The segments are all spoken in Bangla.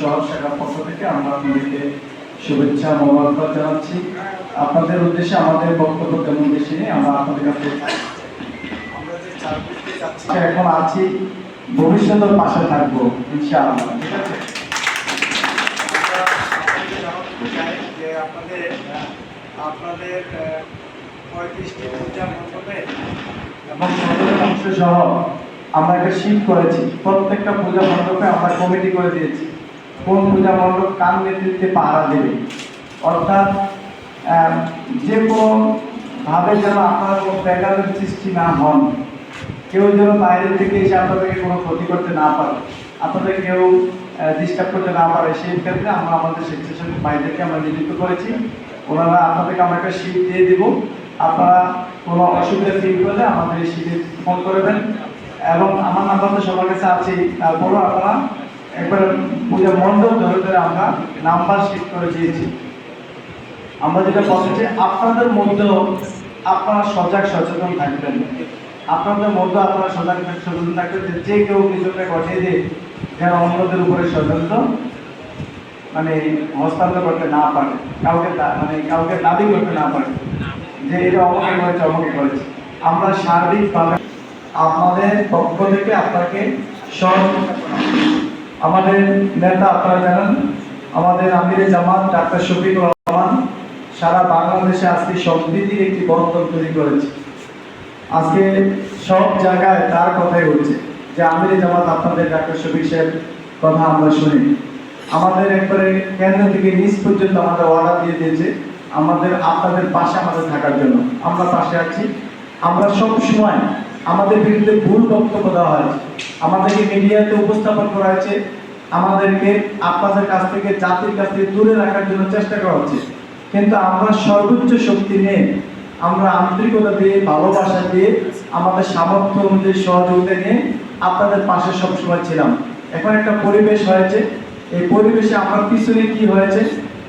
শহর শাখার পক্ষ থেকে আমরা আপনাদেরকে শুভেচ্ছা মোবারকবাদ জানাচ্ছি। আপনাদের উদ্দেশ্যে আমাদের বক্তব্য তেমন বেশি নেই আমরা আপনাদের কাছে এখন আছি। ভবিষ্যতের পাশে থাকব ইনশাআল্লাহ ঠিক আছে? আপনাদের আপনাদের আপনাদের পঁয়ত্রিশটি পূজা মণ্ডপে এবং সদরের অংশ সহ আমরা একটা শীট করেছি। প্রত্যেকটা পূজা মণ্ডপে আমরা কমিটি করে দিয়েছি। কোন পূজা মণ্ডপ কার নেতৃত্বে পাহারা দেবে? অর্থাৎ যে কোনো ভাবে যেন আপনারা কোনো ব্যাঘাতের সৃষ্টি না হন, কেউ যেন বাইরে থেকে এসে আপনাদেরকে কোনো ক্ষতি করতে না পারে, আপনাদের কেউ ডিস্টার্ব করতে না পারে, সেই ক্ষেত্রে আমরা আমাদের স্বেচ্ছাসেবী বাইরেকে আমরা নিযুক্ত করেছি। ওনারা আপনাদেরকে আমরা একটা শীট দিয়ে দিব। আপনারা কোনো অসুবিধা ফিল করলে আমাদের এই শীটে ফোন করবেন। এবং আমার নাম্বার তো সবার কাছে আছে তারপরও আপনারা। একবার পূজা মণ্ডপ ধরে ধরে আমরা নাম্বার শিট করে দিয়েছি আমরা যেটা বলছি যে আপনাদের মধ্যেও আপনারা সজাগ সচেতন থাকবেন আপনাদের মধ্যে আপনারা সজাগ সচেতন থাকবেন যে যে কেউ কিছুকে ঘটিয়ে দিয়ে যেন অন্যদের উপরে ষড়যন্ত্র মানে হস্তান্তর করতে না পারে, কাউকে মানে কাউকে দাবি করতে না পারে, যে এটা অমুকে করেছে অমুকে করেছে আমরা সার্বিকভাবে আপনাদের পক্ষ থেকে আপনাকে হবে। আমাদের নেতা আপনারা জানেন, আমাদের আমিরে জামাত ডাক্তার শফিকুর রহমান সারা বাংলাদেশে আজকে সম্প্রীতির একটি বন্ধন তৈরি করেছে। আজকে সব জায়গায় তার কথাই হচ্ছে যে আমিরে জামাত আপনাদের ডাক্তার শফিক সাহেব কথা আমরা শুনি। আমাদের একবারে কেন্দ্র থেকে নিচ পর্যন্ত আমাদের অর্ডার দিয়ে দিয়েছে, আমাদের আপনাদের পাশে আমাদের থাকার জন্য। আমরা পাশে আছি। আমরা সব সময় আমাদের বিরুদ্ধে ভুল বক্তব্য দেওয়া হয়েছে। আমাদেরকে মিডিয়াতে উপস্থাপন করা হয়েছে। আমাদেরকে আপনাদের কাছ থেকে, জাতির কাছ থেকে দূরে রাখার জন্য চেষ্টা করা হচ্ছে। কিন্তু আমরা সর্বোচ্চ শক্তি নিয়ে, আমরা আন্তরিকতা দিয়ে, ভালোবাসা দিয়ে, আমাদের সামর্থ্য অনুযায়ী সহযোগিতা নিয়ে আপনাদের পাশে সবসময় ছিলাম। এখন একটা পরিবেশ হয়েছে। এই পরিবেশে আমার পিছনে কি হয়েছে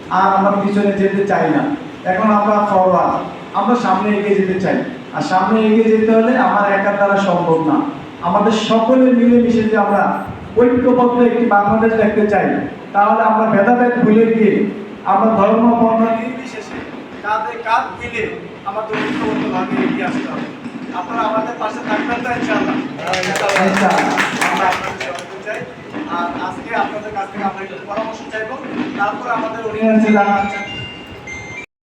আর আমরা পিছনে যেতে চাই না। এখন আমরা ফরওয়ার্ড আমরা সামনে এগিয়ে যেতে চাই। আর সামনে এগিয়ে যেতে হলে আমার একার দ্বারা সম্ভব না। আমাদের সকলে মিলেমিশে যে আমরা ঐক্যবদ্ধ একটি বাংলাদেশ দেখতে চাই তাহলে আমরা ভেদাভেদ ভুলে গিয়ে আমরা ধর্ম বর্ণ নির্বিশেষে কাঁধে কাঁধ মিলে আমাদের ঐক্যবদ্ধভাবে এগিয়ে আসতে হবে। আপনারা আমাদের পাশে থাকবেন তো ইনশাআল্লাহ। আমরা আপনাদের চাই। আর আজকে আপনাদের কাছ থেকে আমরা একটু পরামর্শ চাইব। তারপর আমাদের অডিয়েন্সে